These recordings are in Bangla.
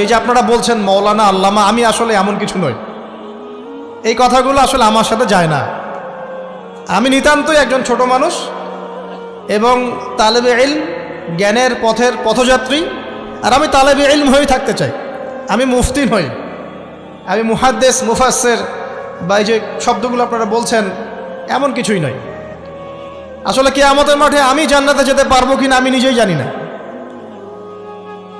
এই যে আপনারা বলছেন, মৌলানা আল্লামা আমি আসলে এমন কিছু নই। এই কথাগুলো আসলে আমার সাথে যায় না। আমি নিতান্তই একজন ছোট মানুষ এবং তালেবে ইলম, জ্ঞানের পথের পথযাত্রী, আর আমি তালেবে ইলম হয়েই থাকতে চাই। আমি মুফতি নই। আমি মুহাদ্দেস মুফাসের বা এই যে শব্দগুলো আপনারা বলছেন, এমন কিছুই নয় আসলে কে আমাদের মাঠে আমি জান্নাতে যেতে পারব কিনা আমি নিজেই জানি না।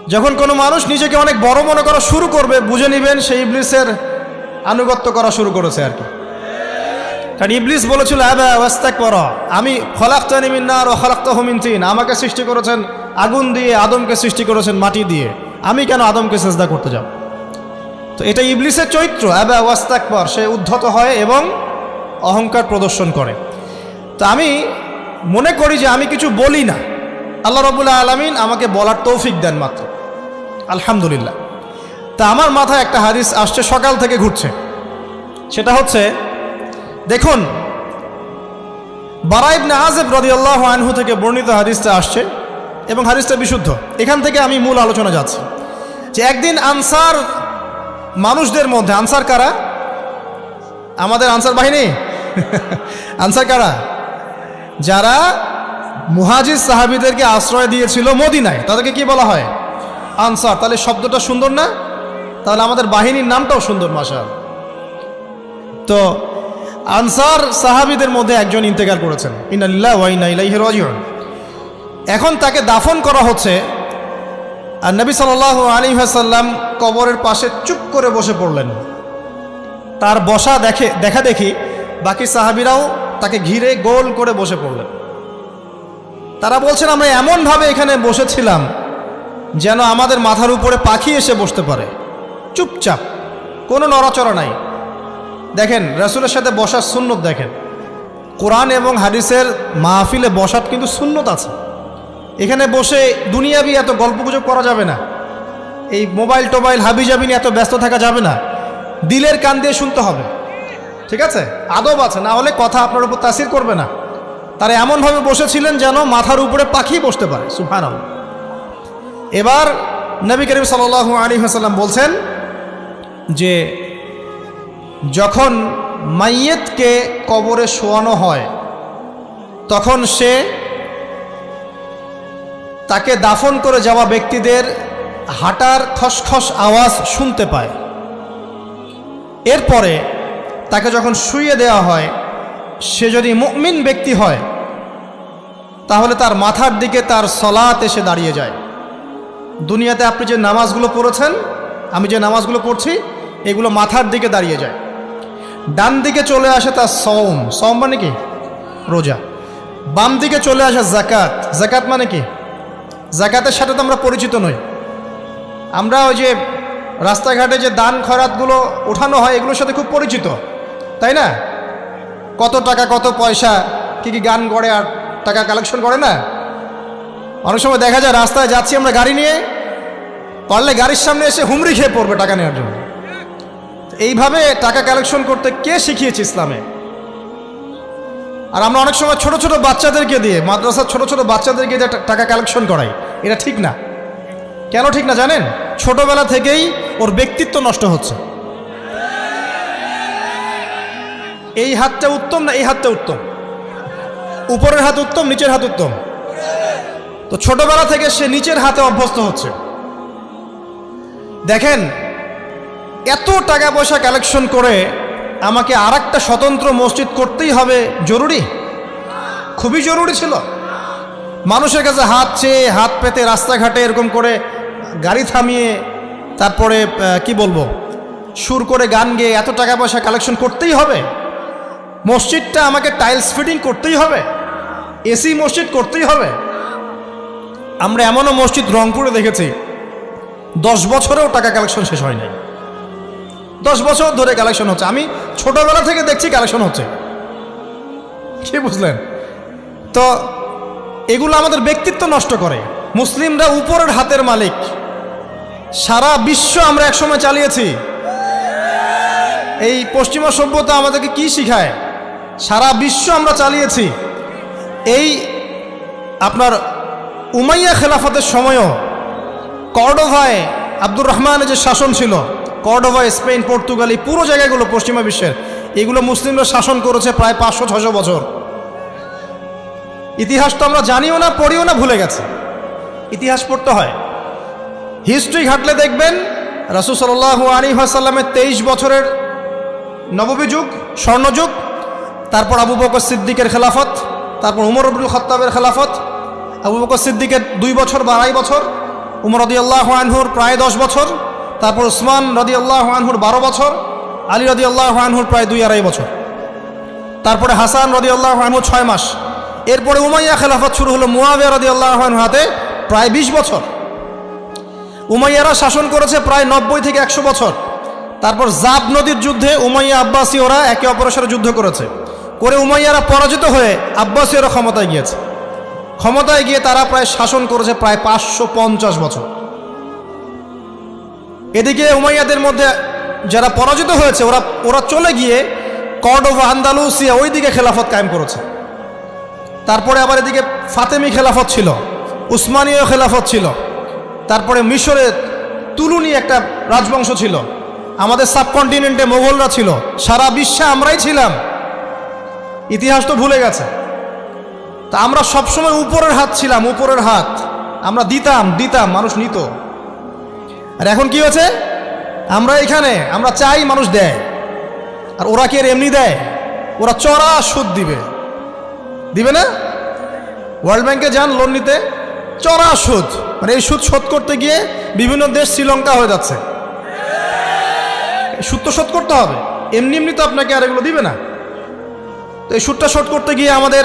যখন কোনো মানুষ নিজেকে অনেক বড় মনে করা শুরু করবে, বুঝে নেবেন সেই ইবলিসের আনুগত্য করা শুরু করেছে আর কি। কারণ ইবলিস বলেছিল ওয়াস্তাক পর আমি খলাক্তানি মিন্নার ও খলাক্ত তিন। আমাকে সৃষ্টি করেছেন আগুন দিয়ে, আদমকে সৃষ্টি করেছেন মাটি দিয়ে। আমি কেন আদমকে চেষ্টা করতে যাব? তো এটা ইবলিসের চরিত্র, আবা ওয়াস্তাক পর সে উদ্ধত হয় এবং অহংকার প্রদর্শন করে। তো আমি মনে করি যে আমি কিছু বলি না। আল্লাহ রবুল্লাহ আলমিন আমাকে বলার তৌফিক দেন মাত্র। আলহামদুলিল্লাহ। তা আমার মাথায় একটা হাদিস আসছে, সকাল থেকে ঘুরছে। সেটা হচ্ছে, দেখুন বারাইবনে আজেব রদিয়াল্লাহ আনহু থেকে বর্ণিত হাদিসটা আসছে এবং হাদিসটা বিশুদ্ধ। এখান থেকে আমি মূল আলোচনা যাচ্ছি। যে একদিন আনসার মানুষদের মধ্যে, আনসার কারা? আমাদের আনসার বাহিনী? আনসার কারা? যারা মুহাজির সাহাবিদেরকে আশ্রয় দিয়েছিল মদিনায়। তাদেরকে কি বলা হয়? আনসার, তাহলে শব্দটা সুন্দর না? তাহলে আমাদের বাহিনীর নামটাও সুন্দর মাসাল তো, আনসার সাহাবিদের মধ্যে একজন ইন্তেকার করেছেন। ইনাল্লাহ ওয়াইনা ইলাইহি এখন তাকে দাফন করা হচ্ছে, আর নবী সাল আলী হাসাল্লাম কবরের পাশে চুপ করে বসে পড়লেন। তার বসা দেখে, দেখা দেখি বাকি সাহাবিরাও তাকে ঘিরে গোল করে বসে পড়লেন। তারা বলছেন, আমরা এমনভাবে এখানে বসেছিলাম যেন আমাদের মাথার উপরে পাখি এসে বসতে পারে। চুপচাপ, কোনো নড়াচড়া নাই। দেখেন, রাসুলের সাথে বসার সুন্নত দেখেন। কোরআন এবং হাদিসের মাহফিলে বসার কিন্তু সুন্নত আছে। এখানে বসে দুনিয়াবি এত গল্পগুজব করা যাবে না। এই মোবাইল টোবাইল হাবিজাবি নিয়ে এত ব্যস্ত থাকা যাবে না। দিলের কান দিয়ে শুনতে হবে। ঠিক আছে? আদব আছে, না হলে কথা আপনার উপর তাসির করবে না। তারা এমনভাবে বসেছিলেন যেন মাথার উপরে পাখি বসতে পারে। সুফান এবার নবী করিম সাল আলী হাসাল্লাম বলছেন যে যখন মাইয়েতকে কবরে শোয়ানো হয়, তখন সে তাকে দাফন করে যাওয়া ব্যক্তিদের হাঁটার খসখস আওয়াজ শুনতে পায়। এরপরে তাকে যখন শুইয়ে দেওয়া হয়, সে যদি মুমিন ব্যক্তি হয়, তাহলে তার মাথার দিকে তার সলাত এসে দাঁড়িয়ে যায়। দুনিয়াতে আপনি যে নামাজগুলো পড়েছেন, আমি যে নামাজগুলো পড়ছি, এগুলো মাথার দিকে দাঁড়িয়ে যায়। ডান দিকে চলে আসে তার সৌম সৌম মানে কি? রোজা। বাম দিকে চলে আসে জাকাত জাকাত মানে কি? জাকাতের সাথে তো আমরা পরিচিত নই। আমরা ওই যে রাস্তাঘাটে যে দান খরাতগুলো ওঠানো হয়, এগুলোর সাথে খুব পরিচিত। তাই না? কত টাকা, কত পয়সা, কি কি গান করে আর টাকা কালেকশন করে না? অনেক সময় দেখা যায় রাস্তায় যাচ্ছি আমরা গাড়ি নিয়ে, পারলে গাড়ির সামনে এসে হুমড়ি খেয়ে পড়বে টাকা নেওয়ার জন্য। এইভাবে টাকা কালেকশন করতে কে শিখিয়েছে ইসলামে? আর আমরা অনেক সময় ছোট ছোট বাচ্চাদেরকে দিয়ে, মাদ্রাসার ছোট ছোট বাচ্চাদেরকে দিয়ে টাকা কালেকশন করাই। এটা ঠিক না। কেন ঠিক না জানেন? ছোটবেলা থেকেই ওর ব্যক্তিত্ব নষ্ট হচ্ছে। এই হাতটা উত্তম না এই হাতটা উত্তম? উপরের হাত উত্তম, নিচের হাত উত্তম? তো ছোটবেলা থেকে সে নিচের হাতে অভ্যস্ত হচ্ছে। দেখেন, এত টাকা পয়সা কালেকশন করে আমাকে আর একটা স্বতন্ত্র মসজিদ করতেই হবে জরুরি? খুবই জরুরি ছিল। মানুষের কাছে হাত চেয়ে, হাত পেতে রাস্তাঘাটে এরকম করে গাড়ি থামিয়ে, তারপরে কি বলব, সুর করে গান গেয়ে এত টাকা পয়সা কালেকশন করতেই হবে? মসজিদটা আমাকে টাইলস ফিটিং করতেই হবে? এসি মসজিদ করতেই হবে? আমরা এমনও মসজিদ রংপুরে দেখেছি, দশ বছরেও টাকা কালেকশন শেষ হয় নাই। দশ বছর ধরে কালেকশন হচ্ছে। আমি ছোটবেলা থেকে দেখছি কালেকশন হচ্ছে। কি বুঝলেন? তো এগুলো আমাদের ব্যক্তিত্ব নষ্ট করে। মুসলিমরা উপরের হাতের মালিক। সারা বিশ্ব আমরা একসময় চালিয়েছি। এই পশ্চিমা সভ্যতা আমাদেরকে কি শিখায়? সারা বিশ্ব আমরা চালিয়েছি। এই আপনার উমাইয়া খেলাফতের সময়ও কর্ডোভায় আব্দুর রহমানের যে শাসন ছিল কর্ডোভা স্পেন, পর্তুগাল পুরো জায়গাগুলো পশ্চিমা বিশ্বের, এগুলো মুসলিমরা শাসন করেছে প্রায় পাঁচশো ছশো বছর। ইতিহাস তো আমরা জানিও না, পড়িও না, ভুলে গেছে। ইতিহাস পড়তে হয়। হিস্ট্রি ঘাটলে দেখবেন, রাসুল সাল্লাহ আলী আসাল্লামের তেইশ বছরের নববী যুগ, স্বর্ণযুগ, তারপর আবু বকর সিদ্দিকের খেলাফত, তারপর উমর আব্দুল খত্তাবের খেলাফত আবু বকর সিদ্দিকের দুই বছর বা আড়াই বছর, উমর রদি আল্লাহ আনহুর প্রায় দশ বছর, তারপর উসমান রদি আল্লাহ আনহুর বারো বছর, আলী রদি আল্লাহ আনহুর প্রায় দুই আড়াই বছর। তারপরে হাসান রদি আল্লাহ আনহু ছয় মাস। এরপরে উমাইয়া খেলাফত শুরু হলো মুয়াবিয়া রদি আল্লাহ আনহু হাতে প্রায় বিশ বছর। উমাইয়ারা শাসন করেছে প্রায় নব্বই থেকে একশো বছর। তারপর জাব নদীর যুদ্ধে উমাইয়া আব্বাসী ওরা একে অপরের সাথে যুদ্ধ করেছে। করে উমাইয়ারা পরাজিত হয়ে আব্বাসীয়রা ক্ষমতায় গিয়েছে। ক্ষমতায় গিয়ে তারা প্রায় শাসন করেছে প্রায় পাঁচশো পঞ্চাশ বছর। এদিকে উমাইয়াদের মধ্যে যারা পরাজিত হয়েছে, ওরা ওরা চলে গিয়ে কর্ডোভা আন্দালুসিয়া ওই দিকে খেলাফত কায়েম করেছে। তারপরে আবার এদিকে ফাতেমি খেলাফত ছিল, উসমানীয় খেলাফত ছিল। তারপরে মিশরে তুলুনি একটা রাজবংশ ছিল। আমাদের সাবকন্টিনেন্টে মোগলরা ছিল। সারা বিশ্বে আমরাই ছিলাম। ইতিহাস তো ভুলে গেছে। তা আমরা সবসময় উপরের হাত ছিলাম, উপরের হাত। আমরা দিতাম দিতাম, মানুষ নিত। আর এখন কি হয়েছে? আমরা এখানে, আমরা চাই মানুষ দেয়। আর ওরা কি আর এমনি দেয়? ওরা চড়া সুদ দিবে। দিবে না? ওয়ার্ল্ড ব্যাংকে যান লোন নিতে। চড়া সুদ। মানে এই সুদ শোধ করতে গিয়ে বিভিন্ন দেশ শ্রীলঙ্কা হয়ে যাচ্ছে। সুদ তো শোধ করতে হবে। এমনি এমনি তো আপনাকে আর এগুলো দিবে না। তো এই সুদটা শোধ করতে গিয়ে আমাদের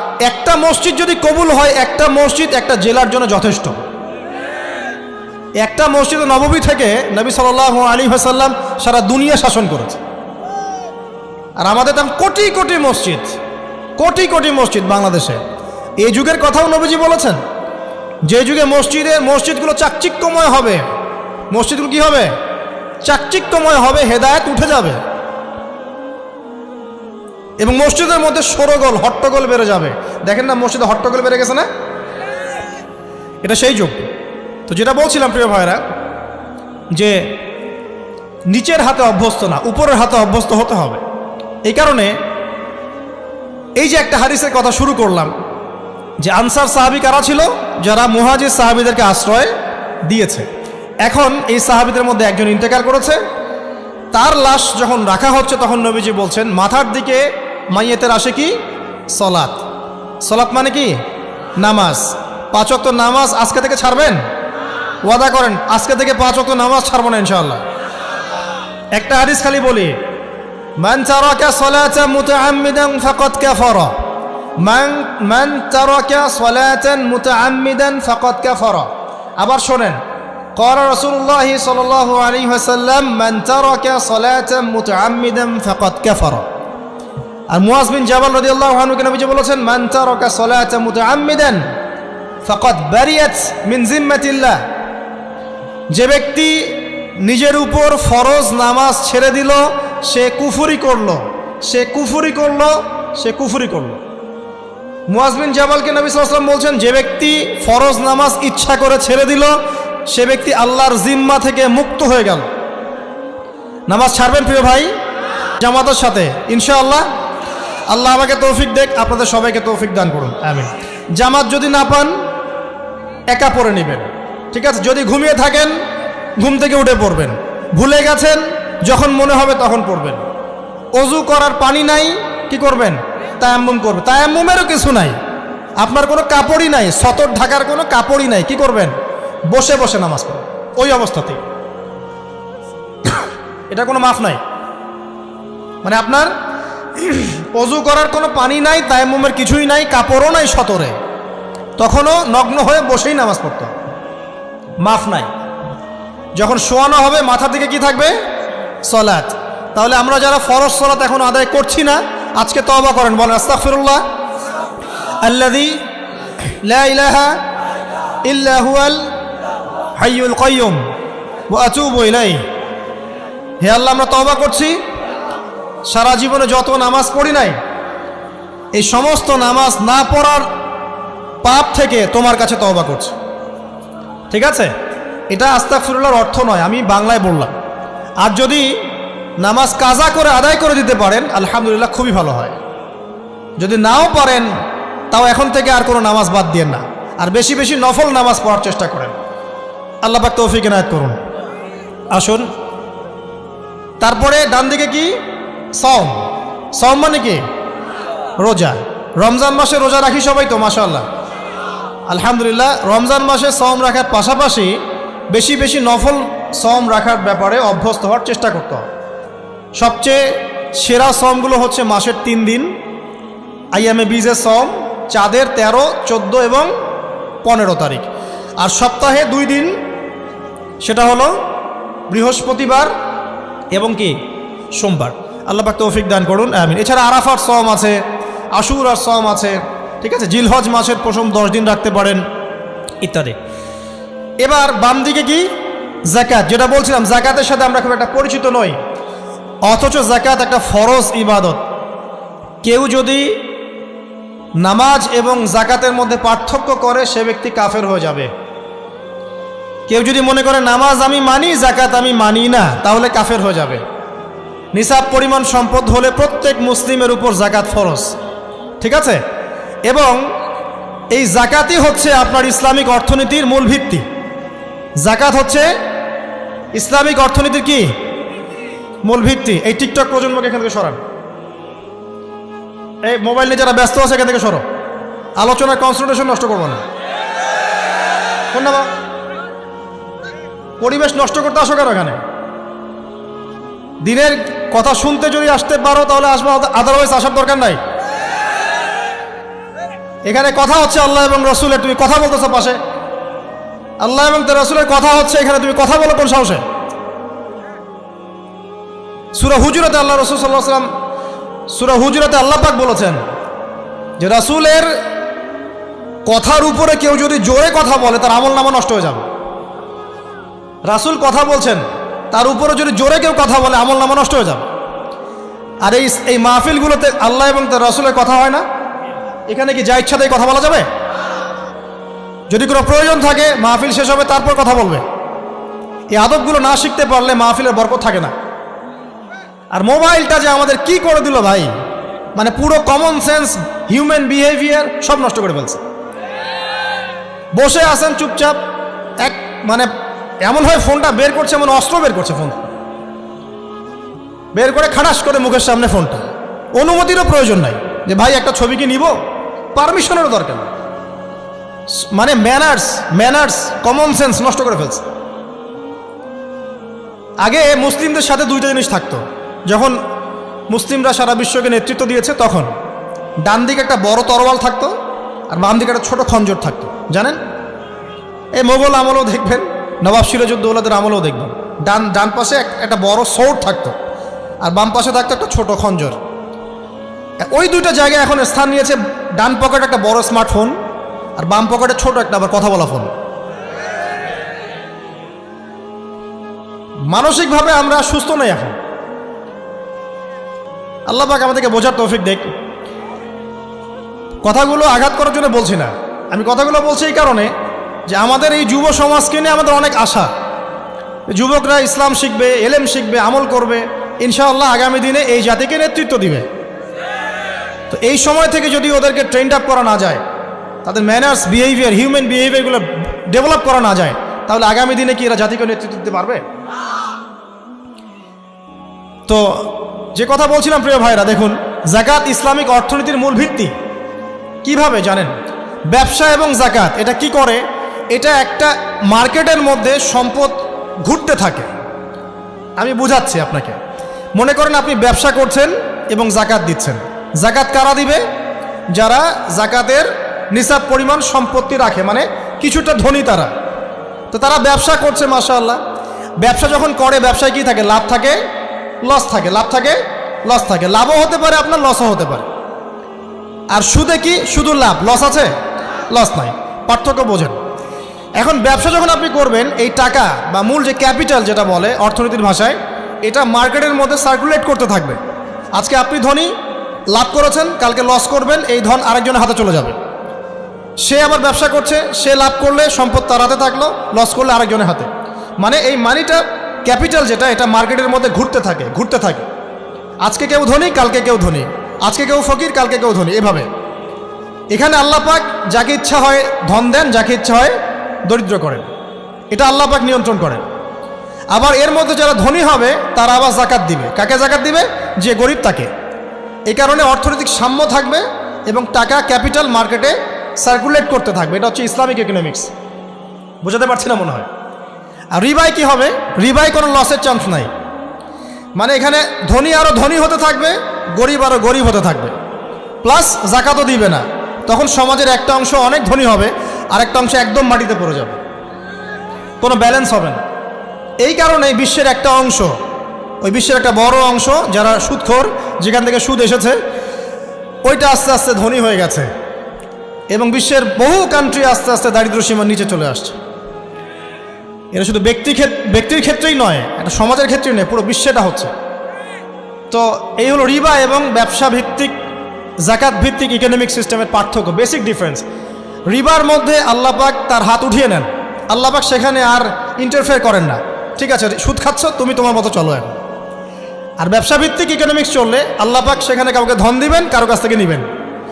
একটা মসজিদ যদি কবুল হয়, একটা মসজিদ একটা জেলার জন্য যথেষ্ট। একটা মসজিদ নববী থেকে নবী সাল আলী হাসাল্লাম সারা দুনিয়া শাসন করেছে। আর আমাদের তেমন কোটি কোটি মসজিদ, কোটি কোটি মসজিদ বাংলাদেশে। এই যুগের কথাও নবীজি বলেছেন, যে যুগে মসজিদে, মসজিদগুলো চাকচিক্যময় হবে। মসজিদগুলো কি হবে? চাকচিক্যময় হবে, হেদায়েত উঠে যাবে। এবং মসজিদের মধ্যে সরগোল, হট্টগোল বেড়ে যাবে। দেখেন না, মসজিদে হট্টগোল বেড়ে গেছে না? এটা সেই যুগ। তো যেটা বলছিলাম, প্রিয় ভাইরা যে নিচের হাতে অভ্যস্ত না, উপরের হাতে অভ্যস্ত হতে হবে। এই কারণে এই যে একটা হাদিসের কথা শুরু করলাম, যে আনসার সাহাবি কারা ছিল? যারা মুহাজির সাহাবিদেরকে আশ্রয় দিয়েছে। এখন এই সাহাবিদের মধ্যে একজন ইন্তেকার করেছে। তার লাশ যখন রাখা হচ্ছে, তখন নবীজি বলছেন, মাথার দিকে মাইয়েতের আসে কি সলাৎ সলাৎ মানে কি নামাজ পাঁচ অক্ত নামাজ আজকে থেকে ছাড়বেন ওয়াদা করেন আজকে থেকে পাঁচ অক্ত নামাজ ছাড়বো না ইনশাআল্লাহ একটা হাদিস খালি বলি মান তারাকা সালাতা মুতাআম্মিদান ফাকাদ কাফারা মান মান তারাকা সালাতান মুতাআম্মিদান ফাকাদ কাফারা আবার শোনেন قال رسول الله صلى الله عليه وسلم من ترك صلاة متعمدا فقد كفر আর মুয়াজ বিন জাবাল রাদিয়াল্লাহু আনহুকে নবীজি বলেছেন, মান তারাকা সালাতা মুতাআম্মিদান ফাকাদ বারিয়াত মিন জিম্মাতিল্লাহ। যে ব্যক্তি নিজের উপর ফরজ নামাজ ছেড়ে দিল, সে কুফুরি করল, সে কুফুরি করল, সে কুফুরি করল। মুয়াজ বিন জাবালকে নবী সাল্লাম বলছেন, যে ব্যক্তি ফরজ নামাজ ইচ্ছা করে ছেড়ে দিল, সে ব্যক্তি আল্লাহর জিম্মা থেকে মুক্ত হয়ে গেল। নামাজ ছাড়বেন প্রিয় ভাই? জামাতের সাথে, ইনশাআল্লাহ। আল্লাহ আমাকে তৌফিক দেখ, আপনাদের সবাইকে তৌফিক দান করুন, আমিন। জামাত যদি না পান, একা পরে নেবেন। ঠিক আছে? যদি ঘুমিয়ে থাকেন, ঘুম থেকে উঠে পড়বেন। ভুলে গেছেন, যখন মনে হবে তখন পড়বেন। অজু করার পানি নাই, কি করবেন? তায়াম্মুম করবে তায়াম্মুমেরও কিছু নাই। আপনার কোনো কাপড়ই নাই, সতর ঢাকার কোনো কাপড়ই নাই, কি করবেন? বসে বসে নামাজ পড়বেন। ওই অবস্থাতেই। এটা কোনো মাফ নাই। মানে আপনার অজু করার কোনো পানি নাই তায়াম্মুমের কিছুই নাই, কাপড়ও নাই সতরে। তখনও নগ্ন হয়ে বসেই নামাজ পড়তে। মাফ নাই। যখন শোয়ানো হবে মাথার দিকে কি থাকবে? সলাৎ। তাহলে আমরা যারা ফরজ সলাৎ এখন আদায় করছি না, আজকে তওবা করেন। বলেন, আস্তাগফিরুল্লাহ। আল্লাযী লা ইলাহা ইল্লা হুয়াল হাইয়ুল কাইয়ুম। ওয়া আতুবু ইলাইহি। হে আল্লাহ, আমরা তওবা করছি। সারা জীবনে যত নামাজ পড়ি নাই, এই সমস্ত নামাজ না পড়ার পাপ থেকে তোমার কাছে তওবা করছি। ঠিক আছে? এটা আস্তাগফিরুল্লাহর অর্থ নয়, আমি বাংলায় বললাম। আর যদি নামাজ কাজা করে আদায় করে দিতে পারেন, আলহামদুলিল্লাহ খুবই ভালো হয়। যদি নাও পারেন, তাও এখন থেকে আর কোনো নামাজ বাদ দিয়েন না। আর বেশি বেশি নফল নামাজ পড়ার চেষ্টা করেন। আল্লাহ পাক তৌফিক এনায়ত করুন। আসুন। তারপরে ডান দিকে কি? সম সম মানে কি? রোজা। রমজান মাসে রোজা রাখি সবাই তো মাশাল্লাহ আলহামদুলিল্লাহ, রমজান মাসে সম রাখার পাশাপাশি বেশি বেশি নফল সম রাখার ব্যাপারে অভ্যস্ত হওয়ার চেষ্টা করতে হবে সবচেয়ে সেরা সমগুলো হচ্ছে মাসের তিন দিন আইএমএ বিজের সম চাঁদের তেরো, চোদ্দ এবং পনেরো তারিখ। আর সপ্তাহে দুই দিন, সেটা হলো বৃহস্পতিবার এবং কি? সোমবার। আল্লাহ পাক তৌফিক দান করুন, আমিন। এছাড়া আরাফার সম আছে আশুর আর সম আছে, ঠিক আছে? জিলহজ মাসের প্রথম দশ দিন রাখতে পারেন, ইত্যাদি। এবার বাম দিকে কি? জাকাত যেটা বলছিলাম জাকাতের সাথে আমরা খুব একটা পরিচিত নই। অথচ জাকাত একটা ফরজ ইবাদত। কেউ যদি নামাজ এবং জাকাতের মধ্যে পার্থক্য করে, সে ব্যক্তি কাফের হয়ে যাবে। কেউ যদি মনে করে, নামাজ আমি মানি জাকাত আমি মানি না, তাহলে কাফের হয়ে যাবে। নিসাব পরিমাণ সম্পদ হলে প্রত্যেক মুসলিমের উপর জাকাত ফরজ। ঠিক আছে? এবং এই জাকাতই হচ্ছে আপনার ইসলামিক অর্থনীতির মূল ভিত্তি। জাকাত হচ্ছে ইসলামিক অর্থনীতির কি? মূল ভিত্তি। এই টিকটক প্রজন্মকে এখান থেকে সরান। এই মোবাইল নিয়ে যারা ব্যস্ত আছে এখান থেকে সরো। আলোচনার কনসেন্ট্রেশন নষ্ট করব না। পরিবেশ নষ্ট করতে আসো কেন এখানে? দিনের কথা শুনতে যদি আসতে পারো, তাহলে আসব। আদারওয়াইজ আসার দরকার নাই। এখানে কথা হচ্ছে আল্লাহ এবং রসুলের। তুমি কথা বলতেছো পাশে। আল্লাহ এবং তার রসুলের কথা হচ্ছে এখানে। তুমি কথা বলো কোন সাহসে? সুরা হুজুরাতে আল্লাহ রসুল সাল্লাহ সাল্লাম সুরা হুজুরাতে আল্লাহ পাক বলেছেন যে রাসুলের কথার উপরে কেউ যদি জোরে কথা বলে, তার আমল নামা নষ্ট হয়ে যাবে। রাসুল কথা বলছেন তার উপরে যদি জোরে কেউ কথা বলে, আমল নামা নষ্ট হয়ে যাবে। আর এই এই মাহফিলগুলোতে আল্লাহ এবং তার রাসুলের কথা হয় না? এখানে কি যা ইচ্ছাতেই কথা বলা যাবে? যদি কোনো প্রয়োজন থাকে, মাহফিল শেষ হবে, তারপর কথা বলবে। এই আদবগুলো না শিখতে পারলে মাহফিলের বরকত থাকে না। আর মোবাইলটা যে আমাদের কি করে দিল ভাই? মানে পুরো কমন সেন্স হিউম্যান বিহেভিয়ার সব নষ্ট করে ফেলছে। বসে আছেন চুপচাপ, এক মানে এমনভাবে ফোনটা বের করছে এমন অস্ত্র বের করছে ফোন। বের করে খাটাস করে মুখের সামনে ফোনটা। অনুমতিরও প্রয়োজন নাই যে ভাই একটা ছবি কি নিব? পারমিশনেরও দরকার নেই। মানে ম্যানার্স ম্যানার্স কমন সেন্স নষ্ট করে ফেলছে। আগে মুসলিমদের সাথে দুইটা জিনিস থাকতো। যখন মুসলিমরা সারা বিশ্বকে নেতৃত্ব দিয়েছে, তখন ডান দিকে একটা বড় তরোয়াল থাকতো আর বাম দিকে একটা ছোট খঞ্জর থাকতো। জানেন? এই মোগল আমলও দেখবেন নবাব সিরাজউদ্দৌলাদের আমলও দেখবেন। ডান ডান পাশে একটা বড় সৌর থাকতো। আর বাম পাশে থাকতো একটা ছোট খঞ্জর। ওই দুইটা জায়গায় এখন স্থান নিয়েছে, ডান পকেটে একটা বড় স্মার্টফোন আর বাম পকেটে ছোট একটা আবার কথা বলা ফোন মানসিকভাবে আমরা সুস্থ নই এখন। আল্লাহ পাক আমাদেরকে বোঝার তৌফিক দেখ। কথাগুলো আঘাত করার জন্য বলছি না। আমি কথাগুলো বলছি এই কারণে যে আমাদের এই যুব সমাজকে নিয়ে আমাদের অনেক আশা। যুবকরা ইসলাম শিখবে, এলেম শিখবে, আমল করবে, ইনশাআল্লাহ আগামী দিনে এই জাতিকে নেতৃত্ব দিবে। তো এই সময় থেকে যদি ওদেরকে ট্রেন্ড আপ করা না যায়, তাদের ম্যানার্স বিহেভিয়ার হিউম্যান বিহেভিয়ারগুলো ডেভেলপ করা না যায়, তাহলে আগামী দিনে কি এরা জাতিকে নেতৃত্ব দিতে পারবে? তো যে কথা বলছিলাম প্রিয় ভাইরা, দেখুন, জাকাত ইসলামিক অর্থনীতির মূল ভিত্তি। কীভাবে জানেন? ব্যবসা এবং জাকাত, এটা কি করে? এটা একটা মার্কেটের মধ্যে সম্পদ ঘুরতে থাকে। আমি বুঝাচ্ছি আপনাকে। মনে করেন আপনি ব্যবসা করছেন এবং জাকাত দিচ্ছেন। জাকাত কারা দিবে? যারা জাকাতের নিসাব পরিমাণ সম্পত্তি রাখে মানে কিছুটা ধনী তারা। তো তারা ব্যবসা করছে, মাশাআল্লাহ। ব্যবসা যখন করে, ব্যবসায় কি থাকে? লাভ থাকে? লস থাকে। লাভ থাকে? লস থাকে। লাভও হতে পারে, আপনার লসও হতে পারে। আর সুদে কি? শুধু লাভ। লস আছে? লস নাই। পার্থক্য বোঝেন। এখন ব্যবসা যখন আপনি করবেন, এই টাকা বা মূল যে ক্যাপিটাল যেটা বলে অর্থনীতির ভাষায়, এটা মার্কেটের মধ্যে সার্কুলেট করতে থাকবে। আজকে আপনি ধনী, লাভ করেছেন, কালকে লস করবেন, এই ধন আরেকজনের হাতে চলে যাবে। সে আবার ব্যবসা করছে, সে লাভ করলে সম্পদ তার হাতে থাকল লস করলে আরেকজনের হাতে। মানে এই মানিটা ক্যাপিটাল যেটা, এটা মার্কেটের মধ্যে ঘুরতে থাকে ঘুরতে থাকে। আজকে কেউ ধনী, কালকে কেউ ধনী। আজকে কেউ ফকির, কালকে কেউ ধনী, এভাবে। এখানে আল্লাহ পাক যাকে ইচ্ছা হয় ধন দেন, যাকে ইচ্ছা হয় দরিদ্র করেন। এটা আল্লাহ পাক নিয়ন্ত্রণ করেন। আবার এর মধ্যে যারা ধনী হবে, তারা আবার জাকাত দিবে। কাকে জাকাত দিবে? যে গরিব তাকে। এই কারণে অর্থনৈতিক সাম্য থাকবে এবং টাকা ক্যাপিটাল মার্কেটে সার্কুলেট করতে থাকবে। এটা হচ্ছে ইসলামিক ইকোনমিক্স বোঝাতে পারছি না মনে হয়। আর রিবাই কি হবে? রিবাই কোনো লসের চান্স নাই। মানে এখানে ধনী আরও ধনী হতে থাকবে, গরিব আরও গরিব হতে থাকবে। প্লাস জাকাতও দিবে না। তখন সমাজের একটা অংশ অনেক ধনী হবে আর একটা অংশ একদম মাটিতে পড়ে যাবে। কোনো ব্যালেন্স হবে না। এই কারণে বিশ্বের একটা অংশ, ওই বিশ্বের একটা বড় অংশ যারা সুদখোর, যেখান থেকে সুদ এসেছে, ওইটা আস্তে আস্তে ধনী হয়ে গেছে। এবং বিশ্বের বহু কান্ট্রি আস্তে আস্তে দারিদ্র সীমার নিচে চলে আসছে। এটা শুধু ব্যক্তি ব্যক্তির ক্ষেত্রেই নয় এটা সমাজের ক্ষেত্রেই নয়, পুরো বিশ্বেটা হচ্ছে। তো এই হলো রিবা এবং ব্যবসা ভিত্তিক জাকাত ভিত্তিক ইকোনমিক সিস্টেমের পার্থক্য বেসিক ডিফারেন্স রিবার মধ্যে আল্লাপাক তার হাত উঠিয়ে নেন। আল্লাপাক সেখানে আর ইন্টারফেয়ার করেন না। ঠিক আছে, সুদ খাচ্ছ, তুমি তোমার মতো চলো এখন। আর ব্যবসা ভিত্তিক ইকোনমিক্স চললে আল্লাপাক সেখানে কাউকে ধন দিবেন, কারও কাছ থেকে নেবেন।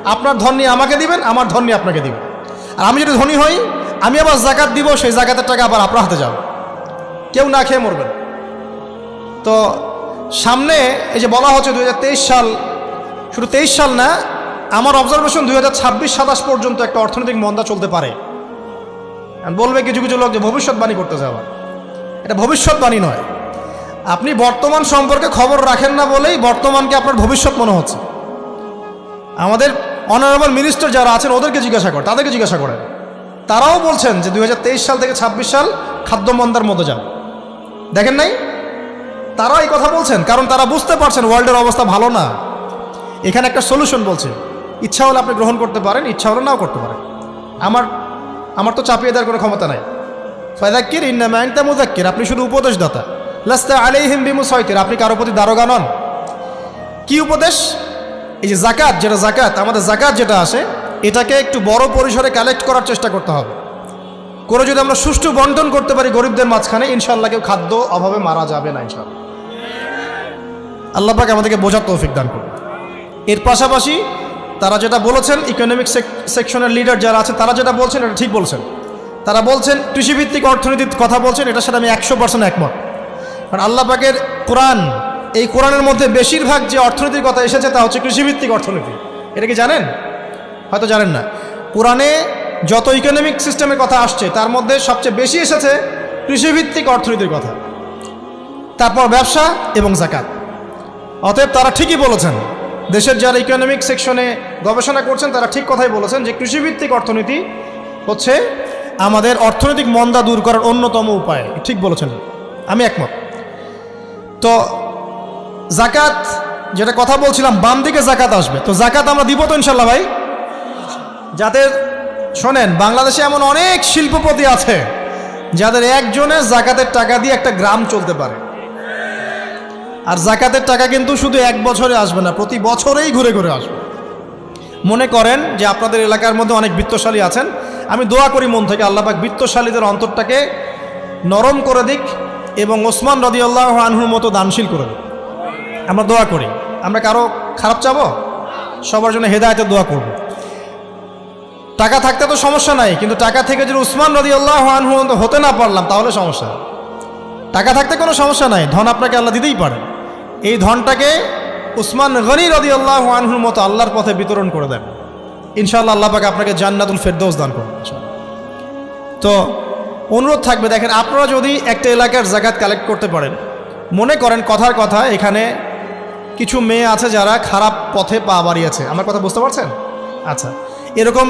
আপনার ধন নিয়ে আমাকে দিবেন, আমার ধন নিয়ে আপনাকে দিবেন। আর আমি যদি ধনী হই, আমি আবার জাকাত দিব, সেই জাকাতের টাকা আবার আপনার হাতে যাবে। কেউ না খেয়ে মরবেন। তো সামনে এই যে বলা হচ্ছে দু হাজার তেইশ সাল, শুধু তেইশ সাল না আমার অবজারভেশন দুই হাজার ছাব্বিশ সাতাশ পর্যন্ত একটা অর্থনৈতিক মন্দা চলতে পারে। বলবে কিছু কিছু লোক যে ভবিষ্যৎবাণী করতে যাওয়া এটা ভবিষ্যৎবাণী নয়। আপনি বর্তমান সম্পর্কে খবর রাখেন না বলেই বর্তমানকে আপনার ভবিষ্যৎ মনে হচ্ছে। আমাদের অনারেবল মিনিস্টার যারা আছেন, ওদেরকে জিজ্ঞাসা করেন তাদেরকে জিজ্ঞাসা করেন। তারাও বলছেন যে দুই হাজার তেইশ সাল থেকে ছাব্বিশ সাল খাদ্যমন্দার মতো যান। দেখেন নাই? তারা এই কথা বলছেন, কারণ তারা বুঝতে পারছেন ওয়ার্ল্ডের অবস্থা ভালো না। এখানে একটা সলিউশন বলছে। ইচ্ছা হলে আপনি গ্রহণ করতে পারেন, ইচ্ছা হলে নাও করতে পারেন। আমার আমার তো চাপিয়ে দেওয়ার কোনো ক্ষমতা নাই। ফয়দাক্কির ইন্নামায়নতা মুজাক্কির আপনি শুধু উপদেশদাতা। লাস্তা আলাইহিম বিমু সয়তির আপনি কারও প্রতি দারোগা নন। কি উপদেশ? এই যে জাকাত যেটা জাকাত আমাদের জাকাত যেটা আসে, এটাকে একটু বড় পরিসরে কালেক্ট করার চেষ্টা করতে হবে। করে যদি আমরা সুষ্ঠু বন্টন করতে পারি গরিবদের মাঝখানে ইনশাল্লাহ কেউ খাদ্য অভাবে মারা যাবে না ইনশাল্লাহ আল্লাহ পাক আমাদেরকে বোঝার তৌফিক দান করুন। এর পাশাপাশি তারা যেটা বলেছেন ইকোনমিক সেকশনের লিডার যারা আছে, তারা যেটা বলছেন, এটা ঠিক বলছেন। তারা বলছেন, কৃষিভিত্তিক অর্থনীতির কথা বলছেন, এটার সাথে আমি একশো পার্সেন্ট একমত। কারণ আল্লাহ পাকের কোরআন, এই কোরআনের মধ্যে বেশিরভাগ যে অর্থনীতির কথা এসেছে, তা হচ্ছে কৃষিভিত্তিক অর্থনীতি। এটা কি জানেন? হয়তো জানেন না। কোরআনে যত ইকোনমিক সিস্টেমের কথা আসছে, তার মধ্যে সবচেয়ে বেশি এসেছে কৃষিভিত্তিক অর্থনীতির কথা। তারপর ব্যবসা এবং জাকাত অতএব তারা ঠিকই বলেছেন দেশের যারা ইকোনমিক সেকশনে গবেষণা করছেন, তারা ঠিক কথাই বলেছেন যে কৃষিভিত্তিক অর্থনীতি হচ্ছে আমাদের অর্থনৈতিক মন্দা দূর করার অন্যতম উপায়। ঠিক বলেছেন। আমি একমত। তো জাকাত, যেটা কথা বলছিলাম, বাম দিকে জাকাত আসবে। তো জাকাত আমরা দিব তো ইনশাল্লাহ ভাই? যাদের শোনেন, বাংলাদেশে এমন অনেক শিল্পপতি আছে যাদের একজনের জাকাতের টাকা দিয়ে একটা গ্রাম চলতে পারে। আর জাকাতের টাকা কিন্তু শুধু এক বছরে আসবে না, প্রতি বছরেই ঘুরে ঘুরে আসবে। মনে করেন যে আপনাদের এলাকার মধ্যে অনেক বৃত্তশালী আছেন, আমি দোয়া করি মন থেকে আল্লাপাক বৃত্তশালীদের অন্তরটাকে নরম করে দিক এবং ওসমান রদিয়াল্লাহ আনহুর মতো দানশীল করে দিক। আমরা দোয়া করি। আমরা কারও খারাপ চাবো? সবার জন্য হেদায়তের দোয়া করব। টাকা থাকতে তো সমস্যা নাই, কিন্তু টাকা থেকে যদি উসমান রদি আল্লাহ আনহু হতে না পারলাম, তাহলে সমস্যা। টাকা থাকতে কোনো সমস্যা নাই, ধন আপনাকে আল্লাহ দিতেই পারে এই ধনটাকে উসমান গনি রদি আল্লাহ আনহুর মতো আল্লাহর পথে বিতরণ করে দেন। ইনশাআল্লাহ আল্লাহ পাকে আপনাকে জান্নাতুল ফেরদৌস দান করবেন তো অনুরোধ থাকবে, দেখেন আপনারা যদি একটা এলাকার জাকাত কালেক্ট করতে পারেন, মনে করেন কথার কথা, এখানে কিছু মেয়ে আছে যারা খারাপ পথে পা বাড়িয়েছে। আমার কথা বুঝতে পারছেন? আচ্ছা এরকম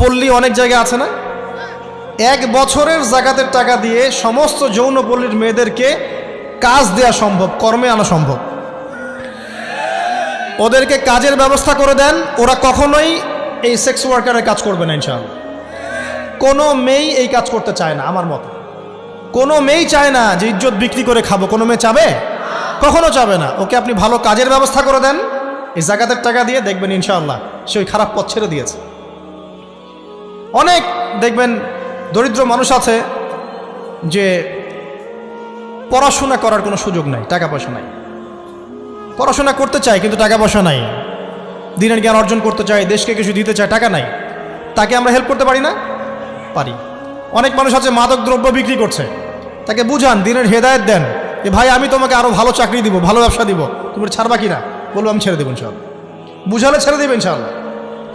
পল্লী অনেক জায়গায় আছে না? এক বছরের জাকাতের টাকা দিয়ে সমস্ত যৌনপল্লীর মেয়েদেরকে কাজ দেওয়া সম্ভব, কর্মে আনা সম্ভব। ওদেরকে কাজের ব্যবস্থা করে দেন, ওরা কখনোই এই সেক্স ওয়ার্কারের কাজ করবে না, ইনশাআল্লাহ। কোনো মেয়েই এই কাজ করতে চায় না, আমার মতে। কোনো মেয়েই চায় না যে ইজ্জত বিক্রি করে খাব, কোনো মেয়ে চাবে? কখনো চাবে না। ওকে আপনি ভালো কাজের ব্যবস্থা করে দেন, এই জাকাতের টাকা দিয়ে দেখবেন, ইনশাআল্লাহ, সে ওই খারাপ পথ ছেড়ে দিয়েছে। অনেক দেখবেন দরিদ্র মানুষ আছে যে পড়াশোনা করার কোনো সুযোগ নাই, টাকা পয়সা নাই। পড়াশোনা করতে চায় কিন্তু টাকা পয়সা নাই। দিনের জ্ঞান অর্জন করতে চায়, দেশকে কিছু দিতে চায়, টাকা নাই। তাকে আমরা হেল্প করতে পারি না? পারি। অনেক মানুষ আছে মাদক দ্রব্য বিক্রি করছে। তাকে বুঝান, দিনের হেদায়ত দেন যে, ভাই, আমি তোমাকে আরও ভালো চাকরি দিব, ভালো ব্যবসা দিব। তুমি ছাড়বা কি না বলব, আমি ছেড়ে দেবো ইনশাল্লাহ বুঝালে ছেড়ে দেবেন ইনশাল্লাহ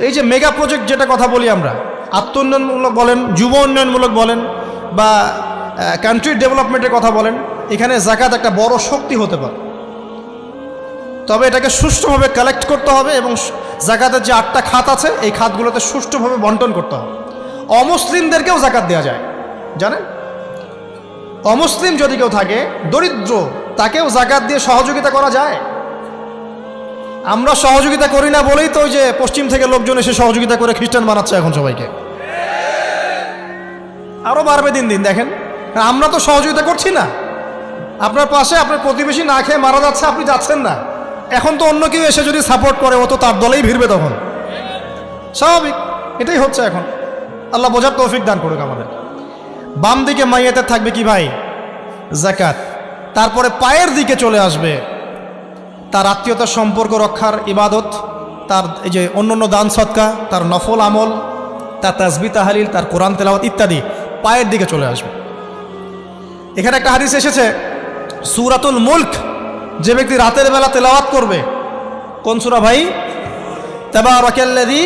এই যে মেগা প্রজেক্ট যেটা কথা বলি আমরা আত্ম উন্নয়নমূলক বলেন, যুব উন্নয়নমূলক বলেন, বা কান্ট্রি ডেভেলপমেন্টের কথা বলেন এখানে জাকাত একটা বড় শক্তি হতে পারে। তবে এটাকে সুষ্ঠুভাবে কালেক্ট করতে হবে এবং জাকাতের যে আটটা খাত আছে, এই খাতগুলোতে সুষ্ঠুভাবে বন্টন করতে হবে। অমুসলিমদেরকেও জাকাত দেওয়া যায়। জানেন? অমুসলিম যদি কেউ থাকে, দরিদ্র, তাকেও জাকাত দিয়ে সহযোগিতা করা যায়। আমরা সহযোগিতা করি না বলেই তো ওই যে পশ্চিম থেকে লোকজন এসে সহযোগিতা করে খ্রিস্টান বানাচ্ছে এখন সবাইকে। আরও বাড়বে দিন দিন, দেখেন। আমরা তো সহযোগিতা করছি না। আপনার পাশে আপনার প্রতিবেশী না খেয়ে মারা যাচ্ছে, আপনি যাচ্ছেন না। এখন তো অন্য কেউ এসে যদি সাপোর্ট করে, ও তো তার দলেই ভিড়বে তখন। স্বাভাবিক, এটাই হচ্ছে এখন। আল্লাহ বোঝার তৌফিক দান করুক আমাদের। বাম দিকে মাইয়াতে থাকবে কি ভাই? জাকাত। তারপরে পায়ের দিকে চলে আসবে। তার আত্মীয়তার সম্পর্ক রক্ষার ইবাদত, তার এই যে অন্য অন্য দান সৎকা, তার নফল আমল, তার তাজবি তাহালিল, তার কোরআন তেলাওয়াত ইত্যাদি পায়ের দিকে চলে আসবে। এখানে একটা হাদিস এসেছে সুরাতুল মুল্ক, যে ব্যক্তি রাতের বেলা তেলাওয়াত করবে, কোন সুরা ভাই? তেবা রকেল্লাদি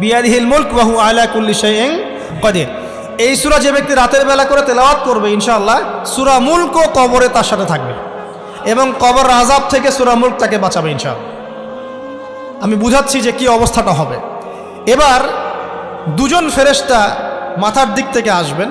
বিয়াদিহিল মুল্ক বাহু আলা কুল্লি কদির। এই সুরা যে ব্যক্তি রাতের বেলা করে তেলাওয়াত করবে, ইনশাআল্লাহ, সুরা মুল্ক ও কবরে তার সাথে থাকবে এবং কবর আজাব থেকে সুরা মুল্ক তাকে বাঁচাবে, ইনশাআল্লাহ। আমি বুঝাচ্ছি যে কি অবস্থাটা হবে। এবার দুজন ফেরেশতা মাথার দিক থেকে আসবেন।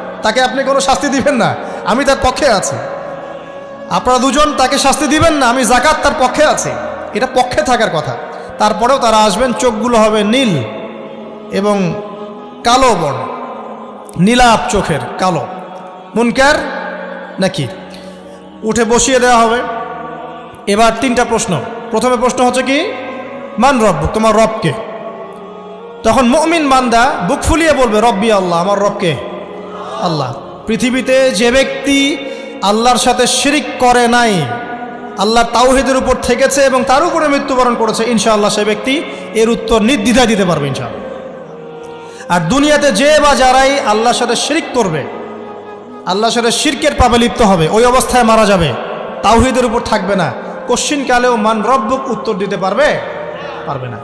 তাকে আপনি কোনো শাস্তি দিবেন না। আমি তার পক্ষে আছি। আপনারা দুজন তাকে শাস্তি দিবেন না, আমি জাকাত তার পক্ষে আছি। এটা পক্ষে থাকার কথা। তারপরেও তারা আসবেন, চোখগুলো হবে নীল এবং কালো বর্ণ। নীলাপ চোখের, কালো। মুনকার নাকি উঠে বসিয়ে দেওয়া হবে। এবার তিনটা প্রশ্ন। প্রথমে প্রশ্ন হচ্ছে কি? মান রব, তোমার রবকে। তখন মমিন বান্দা বুক ফুলিয়ে বলবে, রব্বি আল্লাহ, আমার রবকে। আল্লাহ। পৃথিবীতে যে ব্যক্তি আল্লাহর সাথে শিরিক করে নাই, আল্লাহ তাওহিদের উপর থেকেছে এবং তার উপরে মৃত্যুবরণ করেছে, ইনশাআল্লাহ সে ব্যক্তি এর উত্তর নির্দ্বিধায় দিতে পারবে ইনশাআল্লাহ। আর দুনিয়াতে যে বা যারাই আল্লাহর সাথে শিরিক করবে, আল্লাহর সাথে শিরকের পাবে লিপ্ত হবে, ওই অবস্থায় মারা যাবে, তাওহিদের উপর থাকবে না। কালেও মান রব্বুক উত্তর দিতে পারবে? পারবে না।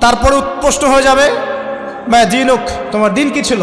তারপরে প্রশ্ন হয়ে যাবে মা দিনুক, তোমার দিন কি ছিল?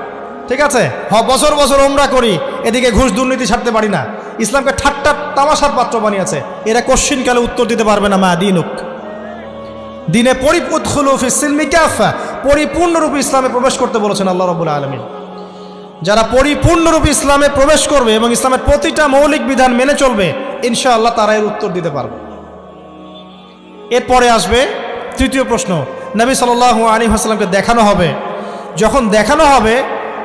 ঠিক আছে? হ, বছর বছর ওমরা করি, এদিকে ঘুষ দুর্নীতি ছাড়তে পারি না। ইসলামকে ঠাট্টা তামাশার পাত্র বানিয়েছে। এরা কশ্চিনকালে উত্তর দিতে পারবে না, মা দিনুক। দিনে পরিপুৎফা পরিপূর্ণরূপে ইসলামে প্রবেশ করতে বলেছেন আল্লাহ রবুল্লা আলমিন। যারা পরিপূর্ণরূপে ইসলামে প্রবেশ করবে এবং ইসলামের প্রতিটা মৌলিক বিধান মেনে চলবে, ইনশাআল্লাহ তারা এর উত্তর দিতে পারবে। এরপরে আসবে তৃতীয় প্রশ্ন। নবী সাল আলী হাসলামকে দেখানো হবে। যখন দেখানো হবে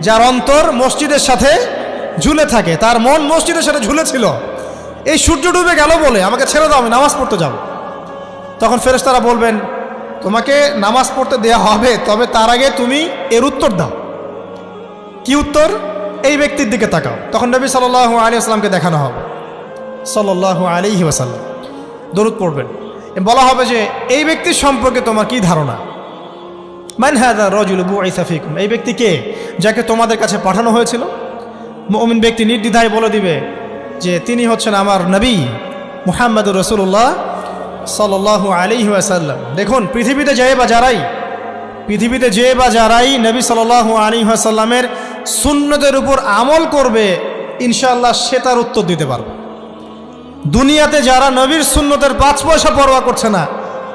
যার অন্তর মসজিদের সাথে ঝুলে থাকে, তার মন মসজিদের সাথে ঝুলেছিল। এই সূর্য ডুবে গেল বলে, আমাকে ছেড়ে দাও, আমি নামাজ পড়তে যাব। তখন ফেরেশতারা বলবেন, তোমাকে নামাজ পড়তে দেয়া হবে, তবে তার আগে তুমি এর উত্তর দাও। কি উত্তর? এই ব্যক্তির দিকে তাকাও। তখন নবী সাল্লাহ আলী আসলামকে দেখানো হবে। সাল্লাহ আলী ওয়াসাল্লাম। দরুদ পড়বেন। বলা হবে যে, এই ব্যক্তির সম্পর্কে তোমার কি ধারণা? মান হাদা রজুল বু আইসাফিকুম এই ব্যক্তি কে যাকে তোমাদের কাছে পাঠানো হয়েছিল? মমিন ব্যক্তি নির্দ্বিধায় বলে দিবে যে তিনি হচ্ছেন আমার নবী মুহাম্মদুর রসুল্লাহ সাল্লাহ আলিহি ওয়াসাল্লাম। দেখুন, পৃথিবীতে যে বা যারাই, পৃথিবীতে যে বা যারাই নবী সাল্লাহ আলী আসাল্লামের সুন্নতের উপর আমল করবে ইনশাল্লাহ সে তার উত্তর দিতে পারবে। দুনিয়াতে যারা নবীর সুন্নতের পাঁচ পয়সা পরোয়া করছে না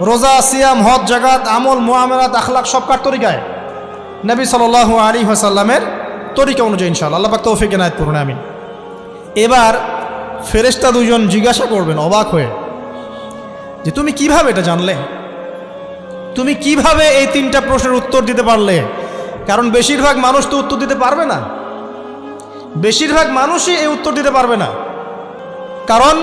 রোজা, সিয়াম, হজ জাগাত আমল মোয়ামেলাত আখলাক সব কার তরিকায়? নবী সাল আলী হাসাল্লামের তরিকা অনুযায়ী ইনশাল্লাহ আল্লাহ পাক তৌফিক এনায়ত করুন, আমিন। এবার ফেরেশতা দুজন জিজ্ঞাসা করবেন, অবাক হয়ে, যে তুমি কীভাবে এটা জানলে? তুমি কীভাবে এই তিনটা প্রশ্নের উত্তর দিতে পারলে? কারণ বেশিরভাগ মানুষ তো উত্তর দিতে পারবে না। বেশিরভাগ মানুষই এই উত্তর দিতে পারবে না। কারণ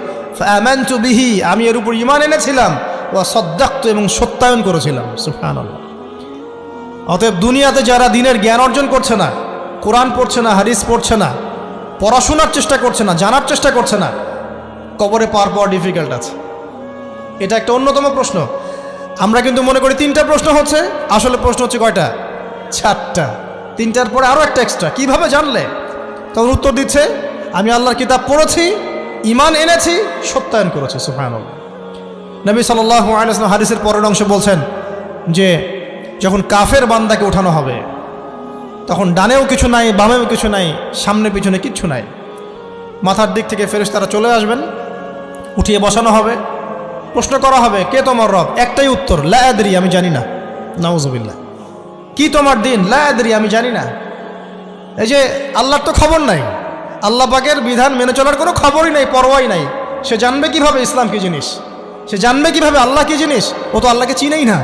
বিহি, আমি এর উপর ইমান এনেছিলাম ও সদ্দাক্ত এবং সত্যায়ন করেছিলাম সুফান অতএব দুনিয়াতে যারা দিনের জ্ঞান অর্জন করছে না, কোরআন পড়ছে না, হাদিস পড়ছে না, পড়াশোনার চেষ্টা করছে না, জানার চেষ্টা করছে না, কবরে পার পাওয়া ডিফিকাল্ট আছে। এটা একটা অন্যতম প্রশ্ন। আমরা কিন্তু মনে করি তিনটা প্রশ্ন হচ্ছে, আসলে প্রশ্ন হচ্ছে কয়টা? চারটা। তিনটার পরে আরও একটা এক্সট্রা কীভাবে জানলে? তখন উত্তর দিচ্ছে, আমি আল্লাহর কিতাব পড়েছি ইমান এনেছি, সত্যায়ন করেছি সুফায়ন নবী সাল্লাহ হাদিসের পরের অংশ বলছেন যে, যখন কাফের বান্দাকে ওঠানো হবে, তখন ডানেও কিছু নাই, বামেও কিছু নাই, সামনে পিছনে কিচ্ছু নাই। মাথার দিক থেকে ফেরেস তারা চলে আসবেন, উঠিয়ে বসানো হবে, প্রশ্ন করা হবে, কে তোমার রব? একটাই উত্তর লায়াদরি আমি জানি না। নাউজুবিল্লাহ। কি তোমার দিন? লায়াদরি আমি জানি না। এই যে, আল্লাহর তো খবর নাই। আল্লাহ পাকের বিধান মেনে চলার কোনো খবরই নাই, পরোয়াই নাই। সে জানবে কীভাবে ইসলাম কি জিনিস? সে জানবে কীভাবে আল্লাহ কি জিনিস? ও তো আল্লাহকে চিনেই না।